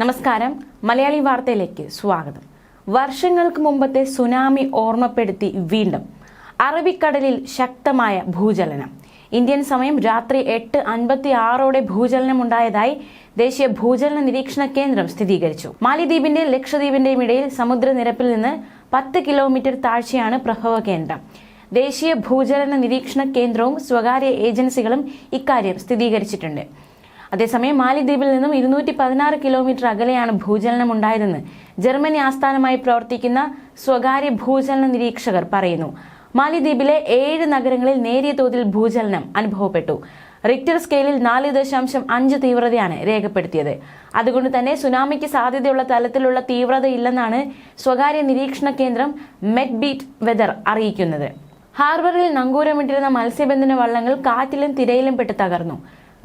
നമസ്കാരം. മലയാളി വാർത്തയിലേക്ക് സ്വാഗതം. വർഷങ്ങൾക്ക് മുമ്പത്തെ സുനാമി ഓർമ്മപ്പെടുത്തി വീണ്ടും. അറബിക്കടലിൽ ശക്തമായ ഭൂചലനം. ഇന്ത്യൻ സമയം രാത്രി എട്ട് അൻപത്തി ആറോടെ ഭൂചലനം ഉണ്ടായതായി ദേശീയ ഭൂചലന നിരീക്ഷണ കേന്ദ്രം സ്ഥിരീകരിച്ചു. മാലിദ്വീപിന്റെ ലക്ഷദ്വീപിന്റെയും ഇടയിൽ സമുദ്രനിരപ്പിൽ നിന്ന് പത്ത് കിലോമീറ്റർ താഴ്ചയാണ് പ്രഭവ കേന്ദ്രം. ദേശീയ ഭൂചലന നിരീക്ഷണ കേന്ദ്രവും സ്വകാര്യ ഏജൻസികളും ഇക്കാര്യം സ്ഥിരീകരിച്ചിട്ടുണ്ട്. അതേസമയം മാലിദ്വീപിൽ നിന്നും ഇരുന്നൂറ്റി പതിനാറ് കിലോമീറ്റർ അകലെയാണ് ഭൂചലനം ഉണ്ടായതെന്ന് ജർമ്മനി ആസ്ഥാനമായി പ്രവർത്തിക്കുന്ന സ്വകാര്യ ഭൂചലന നിരീക്ഷകർ പറയുന്നു. മാലിദ്വീപിലെ ഏഴ് നഗരങ്ങളിൽ നേരിയ തോതിൽ ഭൂചലനം അനുഭവപ്പെട്ടു. റിക്ടർ സ്കെയിലിൽ നാല് ദശാംശം അഞ്ച് തീവ്രതയാണ് രേഖപ്പെടുത്തിയത്. അതുകൊണ്ട് തന്നെ സുനാമിക്ക് സാധ്യതയുള്ള തലത്തിലുള്ള തീവ്രതയില്ലെന്നാണ് സ്വകാര്യ നിരീക്ഷണ കേന്ദ്രം മെറ്റ്ബീറ്റ് വെതർ അറിയിക്കുന്നത്. ഹാർബറിൽ നങ്കൂരമിട്ടിരുന്ന മത്സ്യബന്ധന വള്ളങ്ങൾ കാറ്റിലും തിരയിലും പെട്ട് തകർന്നു.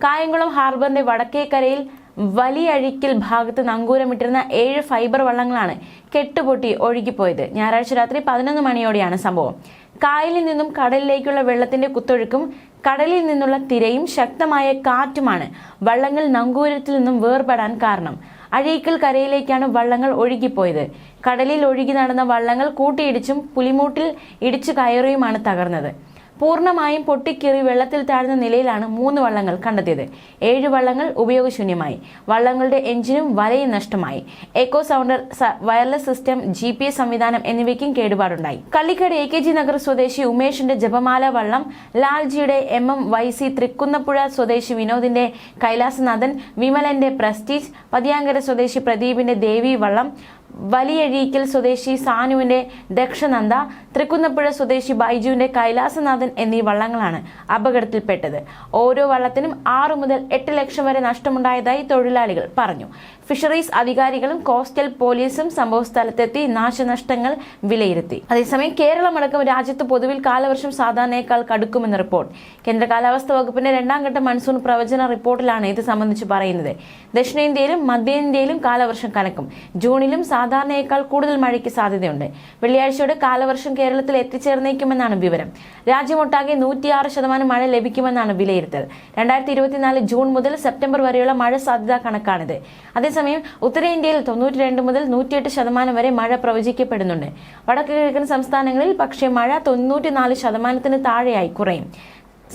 കായംകുളം ഹാർബറിന്റെ വടക്കേക്കരയിൽ വലിയഴിക്കൽ ഭാഗത്ത് നങ്കൂരമിട്ടിരുന്ന ഏഴ് ഫൈബർ വള്ളങ്ങളാണ് കെട്ടുപൊട്ടി ഒഴുകിപ്പോയത്. ഞായറാഴ്ച രാത്രി പതിനൊന്ന് മണിയോടെയാണ് സംഭവം. കായലിൽ നിന്നും കടലിലേക്കുള്ള വെള്ളത്തിന്റെ കുത്തൊഴുക്കും കടലിൽ നിന്നുള്ള തിരയും ശക്തമായ കാറ്റുമാണ് വള്ളങ്ങൾ നങ്കൂരത്തിൽ നിന്നും വേർപെടാൻ കാരണം. അഴീക്കൽ കരയിലേക്കാണ് വള്ളങ്ങൾ ഒഴുകിപ്പോയത്. കടലിൽ ഒഴുകി നടന്ന വള്ളങ്ങൾ കൂട്ടിയിടിച്ചും പുലിമൂട്ടിൽ ഇടിച്ചു കയറിയുമാണ് തകർന്നത്. പൂർണമായും പൊട്ടിക്കേറി വെള്ളത്തിൽ താഴ്ന്ന നിലയിലാണ് മൂന്ന് വള്ളങ്ങൾ കണ്ടെത്തിയത്. ഏഴ് വള്ളങ്ങൾ ഉപയോഗശൂന്യമായി. വള്ളങ്ങളുടെ എഞ്ചിനും വലയും നഷ്ടമായി. Echo sounder wireless system G P S സംവിധാനം എന്നിവയ്ക്കും കേടുപാടുണ്ടായി. Kallikkad A K G Nagar സ്വദേശി ഉമേഷിന്റെ ജപമാല വള്ളം ലാൽജിയുടെ M M Y C Thrikkunnappuzha സ്വദേശി വിനോദിന്റെ കൈലാസനാഥൻ വിമലന്റെ പ്രസ്റ്റീജ് പതിയാങ്കര സ്വദേശി പ്രദീപിന്റെ ദേവി വള്ളം വലിയഴീക്കൽ സ്വദേശി സാനുവിന്റെ ദക്ഷനന്ദ തൃക്കുന്നപ്പുഴ സ്വദേശി ബൈജുവിന്റെ കൈലാസനാഥൻ എന്നീ വള്ളങ്ങളാണ് അപകടത്തിൽപ്പെട്ടത്. ഓരോ വള്ളത്തിനും ആറു മുതൽ എട്ട് ലക്ഷം വരെ നഷ്ടമുണ്ടായതായി തൊഴിലാളികൾ പറഞ്ഞു. ഫിഷറീസ് അധികാരികളും കോസ്റ്റൽ പോലീസും സംഭവസ്ഥലത്തെത്തി നാശനഷ്ടങ്ങൾ വിലയിരുത്തി. അതേസമയം കേരളമടക്കം രാജ്യത്ത് പൊതുവിൽ കാലവർഷം സാധാരണയേക്കാൾ കടുക്കുമെന്ന് റിപ്പോർട്ട്. കേന്ദ്ര കാലാവസ്ഥാ വകുപ്പിന്റെ രണ്ടാം ഘട്ട മൺസൂൺ പ്രവചന റിപ്പോർട്ടിലാണ് ഇത് സംബന്ധിച്ച് പറയുന്നത്. ദക്ഷിണേന്ത്യയിലും മധ്യേന്ത്യയിലും കാലവർഷം കനക്കും. ജൂണിലും സാധാരണയേക്കാൾ കൂടുതൽ മഴയ്ക്ക് സാധ്യതയുണ്ട്. വെള്ളിയാഴ്ചയോടെ കാലവർഷം കേരളത്തിൽ എത്തിച്ചേർന്നേക്കുമെന്നാണ് വിവരം. രാജ്യമൊട്ടാകെ നൂറ്റിയാറ് ശതമാനം മഴ ലഭിക്കുമെന്നാണ് വിലയിരുത്തൽ. രണ്ടായിരത്തി ഇരുപത്തിനാല് ജൂൺ മുതൽ സെപ്റ്റംബർ വരെയുള്ള മഴ സാധ്യതാ കണക്കാണിത്. അതേസമയം ഉത്തരേന്ത്യയിൽ തൊണ്ണൂറ്റി രണ്ട് മുതൽ നൂറ്റിയെട്ട് ശതമാനം വരെ മഴ പ്രവചിക്കപ്പെടുന്നുണ്ട്. വടക്ക് കിഴക്കൻ സംസ്ഥാനങ്ങളിൽ പക്ഷേ മഴ തൊണ്ണൂറ്റിനാല് ശതമാനത്തിന് താഴെയായി കുറയും.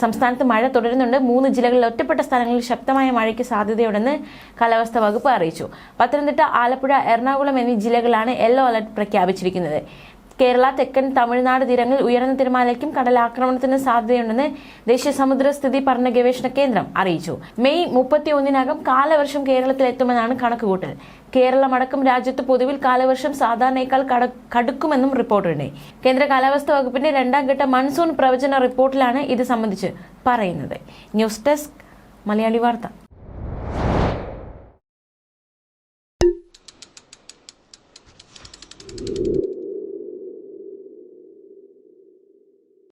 സംസ്ഥാനത്ത് മഴ തുടരുന്നുണ്ട്. മൂന്ന് ജില്ലകളിൽ ഒറ്റപ്പെട്ട സ്ഥലങ്ങളിൽ ശക്തമായ മഴയ്ക്ക് സാധ്യതയുണ്ടെന്ന് കാലാവസ്ഥാ വകുപ്പ് അറിയിച്ചു. പത്തനംതിട്ട ആലപ്പുഴ എറണാകുളം എന്നീ ജില്ലകളാണ് യെല്ലോ അലർട്ട് പ്രഖ്യാപിച്ചിരിക്കുന്നത്. കേരള തെക്കൻ തമിഴ്നാട് തീരങ്ങളിൽ ഉയർന്ന തിരമാലയ്ക്കും കടലാക്രമണത്തിന് സാധ്യതയുണ്ടെന്ന് ദേശീയ സമുദ്ര സ്ഥിതി പഠന ഗവേഷണ കേന്ദ്രം അറിയിച്ചു. മെയ് മുപ്പത്തി ഒന്നിനകം കാലവർഷം കേരളത്തിൽ എത്തുമെന്നാണ് കണക്കുകൂട്ടൽ. കേരളമടക്കം രാജ്യത്ത് പൊതുവിൽ കാലവർഷം സാധാരണയേക്കാൾ കട- കടുക്കുമെന്നും റിപ്പോർട്ടുണ്ട്. കേന്ദ്ര കാലാവസ്ഥാ വകുപ്പിന്റെ രണ്ടാം ഘട്ട മൺസൂൺ പ്രവചന റിപ്പോർട്ടിലാണ് ഇത് സംബന്ധിച്ച് പറയുന്നത്. ന്യൂസ് ഡെസ്ക് മലയാളി വാർത്ത.